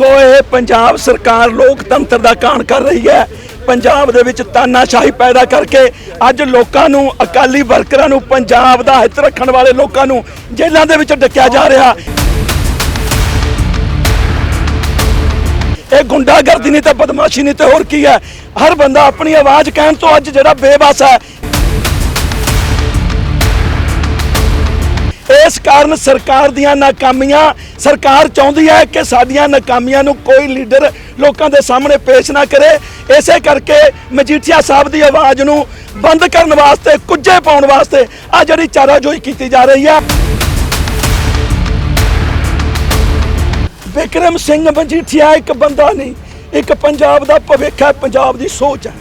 ਦੇਖੋ, ਇਹ ਪੰਜਾਬ ਸਰਕਾਰ ਲੋਕਤੰਤਰ ਦਾ ਕਾਣ ਕਰ ਰਹੀ ਹੈ। ਪੰਜਾਬ ਦੇ ਵਿੱਚ ਤਾਨਾਸ਼ਾਹੀ ਪੈਦਾ ਕਰਕੇ ਅੱਜ ਲੋਕਾਂ ਨੂੰ, ਅਕਾਲੀ ਵਰਕਰਾਂ ਨੂੰ, ਪੰਜਾਬ ਦਾ ਹਿੱਤ ਰੱਖਣ ਵਾਲੇ ਲੋਕਾਂ ਨੂੰ ਜੇਲ੍ਹਾਂ ਦੇ ਵਿੱਚ ਡੱਕਿਆ ਜਾ ਰਿਹਾ। ਇਹ ਗੁੰਡਾਗਰਦੀ ਨਹੀਂ ਤੇ ਬਦਮਾਸ਼ੀ ਨਹੀਂ ਤੇ ਹੋਰ ਕੀ ਹੈ। ਹਰ ਬੰਦਾ ਆਪਣੀ ਆਵਾਜ਼ ਕਹਿਣ ਤੋਂ ਅੱਜ ਜਿਹੜਾ ਬੇਬਸ ਹੈ ਇਸ ਕਾਰਨ ਸਰਕਾਰ ਦੀਆਂ ਨਾਕਾਮੀਆਂ, ਸਰਕਾਰ ਚਾਹੁੰਦੀ ਹੈ ਕਿ ਸਾਡੀਆਂ ਨਾਕਾਮੀਆਂ ਨੂੰ ਕੋਈ ਲੀਡਰ ਲੋਕਾਂ ਦੇ ਸਾਹਮਣੇ ਪੇਸ਼ ਨਾ ਕਰੇ। ਇਸੇ ਕਰਕੇ ਮਜੀਠੀਆ ਸਾਹਿਬ ਦੀ ਆਵਾਜ਼ ਨੂੰ ਬੰਦ ਕਰਨ ਵਾਸਤੇ, ਕੁੱਜੇ ਪਾਉਣ ਵਾਸਤੇ ਆ ਜਿਹੜੀ ਚਾਰਾਜੋਈ ਕੀਤੀ ਜਾ ਰਹੀ ਹੈ ਵਿਕਰਮ ਸਿੰਘ ਮਜੀਠੀਆ ਇੱਕ ਬੰਦਾ ਨਹੀਂ, ਇੱਕ ਪੰਜਾਬ ਦਾ ਭਵਿੱਖ ਹੈ, ਪੰਜਾਬ ਦੀ ਸੋਚ ਹੈ।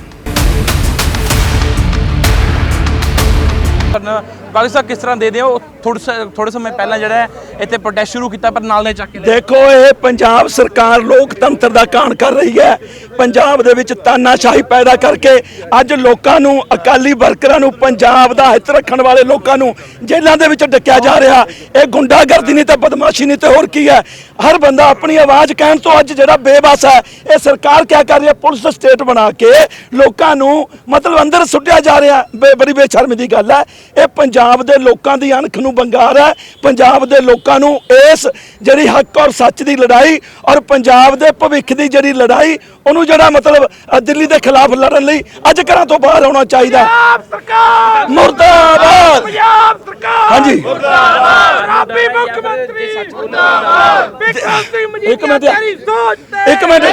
ਬਾਕੀ ਸਾਹਿਬ, ਕਿਸ ਤਰ੍ਹਾਂ ਦੇ ਦਿਓ? ਥੋੜੇ ਥੋੜੇ ਸਮੇਂ ਪਹਿਲਾਂ ਜਿਹੜਾ ਇੱਥੇ ਪ੍ਰੋਟੈਸਟ ਸ਼ੁਰੂ ਕੀਤਾ, ਪਰ ਨਾਲ ਨੇ ਚੱਕ ਕੇ ਦੇਖੋ, ਇਹ ਪੰਜਾਬ ਸਰਕਾਰ ਲੋਕਤੰਤਰ ਦਾ ਕਾਣ ਕਰ ਰਹੀ ਹੈ। ਪੰਜਾਬ ਦੇ ਵਿੱਚ ਤਾਨਾਸ਼ਾਹੀ ਪੈਦਾ ਕਰਕੇ ਅੱਜ ਲੋਕਾਂ ਨੂੰ, ਅਕਾਲੀ ਵਰਕਰਾਂ ਨੂੰ, ਪੰਜਾਬ ਦਾ ਹਿੱਤ ਰੱਖਣ ਵਾਲੇ ਲੋਕਾਂ ਨੂੰ ਜੇਲ੍ਹਾਂ ਦੇ ਵਿੱਚ ਡੱਕਿਆ ਜਾ ਰਿਹਾ। ਇਹ ਗੁੰਡਾਗਰਦੀ ਨਹੀਂ ਤੇ ਬਦਮਾਸ਼ੀ ਨਹੀਂ ਤੇ ਹੋਰ ਕੀ ਹੈ? ਹਰ ਬੰਦਾ ਆਪਣੀ ਆਵਾਜ਼ ਕਹਿਣ ਤੋਂ ਅੱਜ ਜਿਹੜਾ ਬੇਬਸ ਹੈ, ਇਹ ਸਰਕਾਰ ਕਿਆ ਕਰ ਰਹੀ ਹੈ? ਪੁਲਿਸ ਸਟੇਟ ਬਣਾ ਕੇ ਲੋਕਾਂ ਨੂੰ ਮਤਲਬ ਅੰਦਰ ਸੁੱਟਿਆ ਜਾ ਰਿਹਾ। ਬੇ- ਬੜੀ ਬੇਸ਼ਰਮੀ ਦੀ ਗੱਲ ਹੈ। ਇਹ ਪੰਜਾਬ ਦੇ ਲੋਕਾਂ ਦੀ ਅਣਖ ਨੂੰ ਬੰਗਾਰ ਹੈ। ਪੰਜਾਬ ਦੇ ਲੋਕਾਂ ਨੂੰ ਇਸ ਜਿਹੜੀ ਹੱਕ ਔਰ ਸੱਚ ਦੀ ਲੜਾਈ ਔਰ ਪੰਜਾਬ ਦੇ ਭਵਿੱਖ ਦੀ ਜਿਹੜੀ ਲੜਾਈ ਉਹਨੂੰ ਜਿਹੜਾ ਮਤਲਬ ਅ, ਦਿੱਲੀ ਦੇ ਖਿਲਾਫ ਲੜਨ ਲਈ ਅੱਜ ਘਰਾਂ ਤੋਂ ਬਾਹਰ ਆਉਣਾ ਚਾਹੀਦਾ। ਪੰਜਾਬ ਸਰਕਾਰ! ਮੁਰਦਾਬਾਦ! ਪੰਜਾਬ ਸਰਕਾਰ! ਹਾਂਜੀ। ਰਾਬੀ ਮੁੱਖ ਮੰਤਰੀ! ਮੁਰਦਾਬਾਦ! ਬਿਕਰਮ ਸਿੰਘ ਮਜੀਠੀਆ ਇੱਕ ਮਿੰਟ। ਤੇਰੀ ਸੋਚ ਤੇ ਇੱਕ ਮਿੰਟ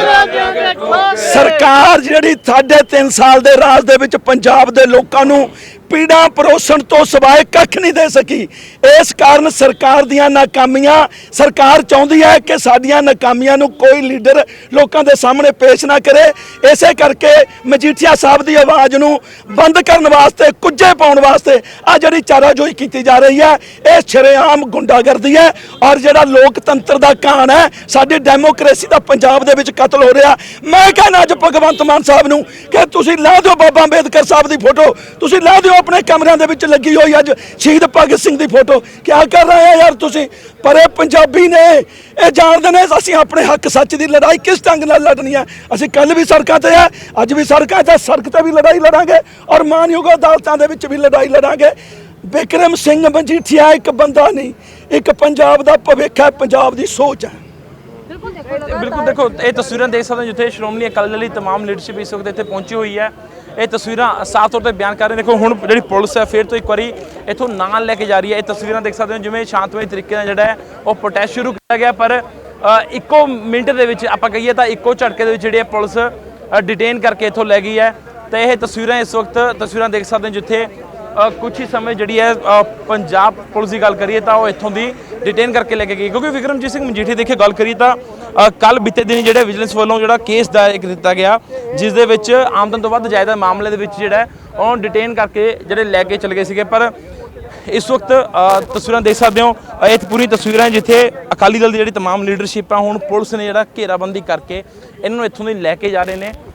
ਸਰਕਾਰ ਜਿਹੜੀ ਸਾਢੇ ਤਿੰਨ ਸਾਲ ਦੇ ਰਾਜ ਦੇ ਵਿੱਚ ਪੰਜਾਬ ਦੇ ਲੋਕਾਂ ਨੂੰ ਪੀੜਾਂ ਪਰੋਸਣ ਤੋਂ ਸਿਵਾਏ ਕੱਖ ਨਹੀਂ ਦੇ ਸਕੀ। ਇਸ ਕਾਰਨ ਸਰਕਾਰ ਦੀਆਂ ਨਾਕਾਮੀਆਂ, ਸਰਕਾਰ ਚਾਹੁੰਦੀ ਹੈ ਕਿ ਸਾਡੀਆਂ ਨਾਕਾਮੀਆਂ ਨੂੰ ਕੋਈ ਲੀਡਰ ਲੋਕਾਂ ਦੇ ਸਾਹਮਣੇ ਪੇਸ਼ ਨਾ ਕਰੇ। ਇਸੇ ਕਰਕੇ ਮਜੀਠੀਆ ਸਾਹਿਬ ਦੀ ਆਵਾਜ਼ ਨੂੰ ਬੰਦ ਕਰਨ ਵਾਸਤੇ, ਕੁੱਜੇ ਪਾਉਣ ਵਾਸਤੇ ਆ ਜਿਹੜੀ ਚਾਰਾਜੋਈ ਕੀਤੀ ਜਾ ਰਹੀ ਹੈ, ਇਹ ਸ਼ਰੇਆਮ ਗੁੰਡਾਗਰਦੀ ਹੈ ਔਰ ਜਿਹੜਾ ਲੋਕਤੰਤਰ ਦਾ ਕਾਣ ਹੈ, ਸਾਡੀ ਡੈਮੋਕ੍ਰੇਸੀ ਦਾ ਪੰਜਾਬ ਦੇ ਵਿੱਚ ਕਤਲ ਹੋ ਰਿਹਾ। ਮੈਂ ਕਹਿੰਦਾ ਅੱਜ ਭਗਵੰਤ ਮਾਨ ਸਾਹਿਬ ਨੂੰ ਕਿ ਤੁਸੀਂ ਲਾ ਦਿਓ ਬਾਬਾ ਅੰਬੇਦਕਰ ਸਾਹਿਬ ਦੀ ਫੋਟੋ, ਤੁਸੀਂ ਲਾ ਦਿਓ ਆਪਣੇ ਕਮਰਿਆਂ ਦੇ ਵਿੱਚ ਲੱਗੀ ਹੋਈ ਅੱਜ ਸ਼ਹੀਦ ਭਗਤ ਸਿੰਘ ਦੀ ਫੋਟੋ ਕੀ ਕਰ ਰਹੇ ਆ ਯਾਰ ਤੁਸੀਂ ਪਰ ਇਹ ਪੰਜਾਬੀ ਨੇ ਇਹ ਜਾਣਦੇ ਨੇ ਅਸੀਂ ਆਪਣੇ ਹੱਕ ਸੱਚ ਦੀ ਲੜਾਈ ਕਿਸ ਢੰਗ ਨਾਲ ਲੜਨੀ ਹੈ ਅਸੀਂ ਕੱਲ ਵੀ ਸੜਕਾਂ ਤੇ ਆ ਅੱਜ ਵੀ ਸੜਕਾਂ ਤੇ ਸੜਕ ਤੇ ਵੀ ਲੜਾਈ ਲੜਾਂਗੇ ਔਰ ਮਾਨਯੋਗ ਅਦਾਲਤਾਂ ਦੇ ਵਿੱਚ ਵੀ ਲੜਾਈ ਲੜਾਂਗੇ ਵਿਕਰਮ ਸਿੰਘ ਮਜੀਠੀਆ ਇੱਕ ਬੰਦਾ ਨਹੀਂ ਇੱਕ ਪੰਜਾਬ ਦਾ ਭਵਿੱਖ ਹੈ ਪੰਜਾਬ ਦੀ ਸੋਚ ਹੈ ਬਿਲਕੁਲ ਦੇਖੋ ਇਹ ਤਸਵੀਰਾਂ ਦੇਖ ਸਕਦੇ ਹੋ ਜਿੱਥੇ ਸ਼੍ਰੋਮਣੀ ਅਕਾਲੀ ਦਲ ਦੀ तमाम ਲੀਡਰਸ਼ਿਪ ਇਸ ਵਕਤ ਇੱਥੇ ਪਹੁੰਚੀ ਹੋਈ ਹੈ ਇਹ ਤਸਵੀਰਾਂ ਸਾਫ਼ ਤੌਰ ਤੇ ਬਿਆਨ ਕਰ ਰਹੇ ਦੇਖੋ ਹੁਣ ਜਿਹੜੀ ਪੁਲਿਸ ਹੈ ਫਿਰ ਤੋਂ ਇੱਕ ਵਾਰੀ ਇੱਥੋਂ ਨਾਲ ਲੈ ਕੇ ਜਾ ਰਹੀ ਹੈ। ਇਹ ਤਸਵੀਰਾਂ ਦੇਖ ਸਕਦੇ ਹੋ ਜਿਵੇਂ ਸ਼ਾਂਤਮਈ ਤਰੀਕੇ ਨਾਲ ਜਿਹੜਾ ਹੈ ਉਹ ਪ੍ਰੋਟੈਸਟ ਸ਼ੁਰੂ ਕੀਤਾ ਗਿਆ। ਪਰ ਇੱਕੋ ਮਿੰਟ ਦੇ ਵਿੱਚ ਆਪਾਂ ਕਹੀਏ ਤਾਂ ਇੱਕੋ ਝਟਕੇ ਦੇ ਵਿੱਚ ਜਿਹੜੀ ਹੈ ਪੁਲਿਸ ਡਿਟੇਨ ਕਰਕੇ ਇੱਥੋਂ ਲੈ ਗਈ ਹੈ। ਤੇ ਇਹ ਤਸਵੀਰਾਂ ਇਸ ਵਕਤ ਤਸਵੀਰਾਂ ਦੇਖ ਸਕਦੇ ਹੋ ਜਿੱਥੇ ਅ, ਕੁਛ ਹੀ ਸਮੇਂ ਜਿਹੜੀ ਹੈ ਪੰਜਾਬ ਪੁਲਿਸ ਦੀ ਗੱਲ ਕਰੀਏ ਤਾਂ ਉਹ ਇੱਥੋਂ ਦੀ ਡਿਟੇਨ ਕਰਕੇ ਲੈ ਕੇ ਗਈ। ਕਿਉਂਕਿ ਵਿਕਰਮਜੀਤ ਸਿੰਘ ਮਜੀਠੀ ਦੇਖੇ ਗੱਲ ਕਰੀਏ ਤਾਂ ਕੱਲ ਬੀਤੇ ਦਿਨ ਜਿਹੜੇ ਵਿਜੀਲੈਂਸ ਵੱਲੋਂ ਜਿਹੜਾ ਕੇਸ ਦਾਇਰ ਕੀਤਾ ਗਿਆ ਜਿਸ ਦੇ ਵਿੱਚ ਆਮਦਨ ਤੋਂ ਵੱਧ ਜਾਇਦਾਦ ਮਾਮਲੇ ਦੇ ਵਿੱਚ ਜਿਹੜਾ ਹੈ, ਉਹ ਡਿਟੇਨ ਕਰਕੇ ਜਿਹੜੇ ਲੈ ਕੇ ਚਲੇ ਗਏ ਸੀਗੇ ਪਰ ਇਸ ਵਕਤ ਅ, ਤਸਵੀਰਾਂ ਦੇਖ ਸਕਦੇ ਹੋ ਅ, ਇਹ ਪੂਰੀ ਤਸਵੀਰਾਂ ਜਿੱਥੇ ਅਕਾਲੀ ਦਲ ਦੀ ਜਿਹੜੀ तमाम ਲੀਡਰਸ਼ਿਪ ਆ ਹੁਣ ਪੁਲਿਸ ਨੇ ਜਿਹੜਾ ਘੇਰਾਬੰਦੀ ਕਰਕੇ ਇਹਨਾਂ ਨੂੰ ਇੱਥੋਂ ਦੀ ਲੈ ਕੇ ਜਾ ਰਹੇ ਨੇ